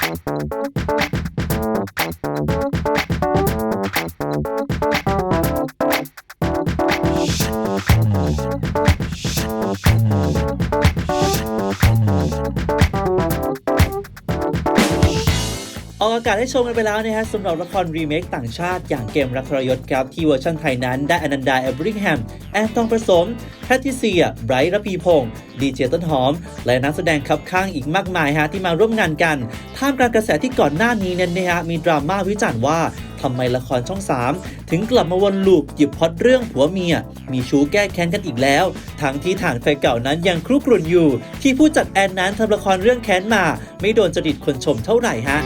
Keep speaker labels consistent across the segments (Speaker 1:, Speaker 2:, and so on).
Speaker 1: Thank you. ออกอากาศให้ชมกันไปแล้วนะฮะสำหรับละครรีเมคต่างชาติอย่างเกมรักทรยศครับ ที่เวอร์ชันไทยนั้นได้อนันดาเอบริงแฮม แอนทองประสมแพทริเซีย ไบรท์ระพีพงศ์ดีเจต้นหอม และนักแสดงคับข้างอีกมากมายฮะที่มาร่วมงานกัน ท่ามกลางกระแสที่ก่อนหน้านี้เนี่ยนะฮะมีดราม่าวิจารณ์ว่าทำไมละครช่อง 3 ถึงกลับมาวนลูปหยิบพล็อดเรื่องผัวเมีย มีชู้แก้แค้นกันอีกแล้ว ทั้งที่ฐานแฟนเก่านั้นยังครุกรุ่นอยู่ ที่ผู้จัดแอนนั้นทำละครเรื่องแค้นมา ไม่โดนจริตคนชมเท่าไหร่ฮะ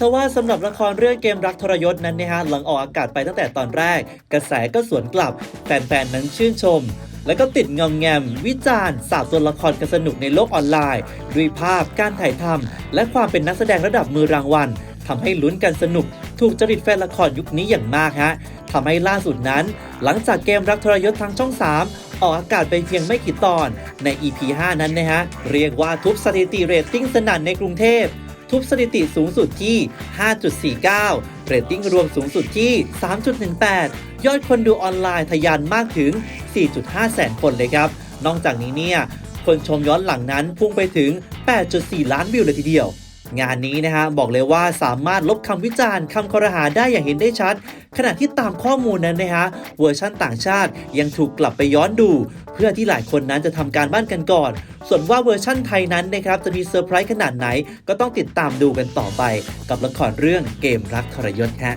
Speaker 1: ทว่าสำหรับละครเรื่องเกมรักทรยศนั้นนะฮะหลังออกอากาศไปตั้งแต่ตอนแรก กระแสก็สวนกลับแฟนๆนั้นชื่นชม แล้วก็ติดงอมแงม วิจารณ์สาบตัวละครกันสนุกในโลกออนไลน์ ด้วยภาพการถ่ายทำและความเป็นนักแสดงระดับมือรางวัลทำให้ลุ้นกันสนุก ถูกจริตแฟนละครยุคนี้อย่างมากฮะทำให้ล่าสุดนั้น หลังจากเกมรักทรยศทางช่อง 3ออกอากาศไปเพียงไม่กี่ตอนใน EP 5 นั้นนะฮะ เรียกว่าทุบสถิติเรตติ้งสนั่นในกรุงเทพ ทุบสถิติสูงสุดที่ 5.49 เรตติ้งรวมสูงสุดที่ 3.18 ยอดคนดูออนไลน์ทะยานมากถึง 4.5 แสนคนเลยครับ นอกจากนี้เนี่ย คนชมย้อนหลังนั้นพุ่งไปถึง 8.4 ล้านวิวเลยทีเดียว งานนี้นะฮะบอกเลยว่าสามารถลบคำวิจารณ์คำคอรหาได้อย่างเห็นได้ชัด ขณะที่ตามข้อมูลนั้นนะฮะเวอร์ชั่นต่างชาติยังถูกกลับไปย้อนดู เพื่อที่หลายคนนั้นจะทำการบ้านกันก่อน ส่วนว่าเวอร์ชั่นไทยนั้นนะครับจะมีเซอร์ไพรส์ขนาดไหน ก็ต้องติดตามดูกันต่อไป กับละครเรื่องเกมรักทรยศฮะ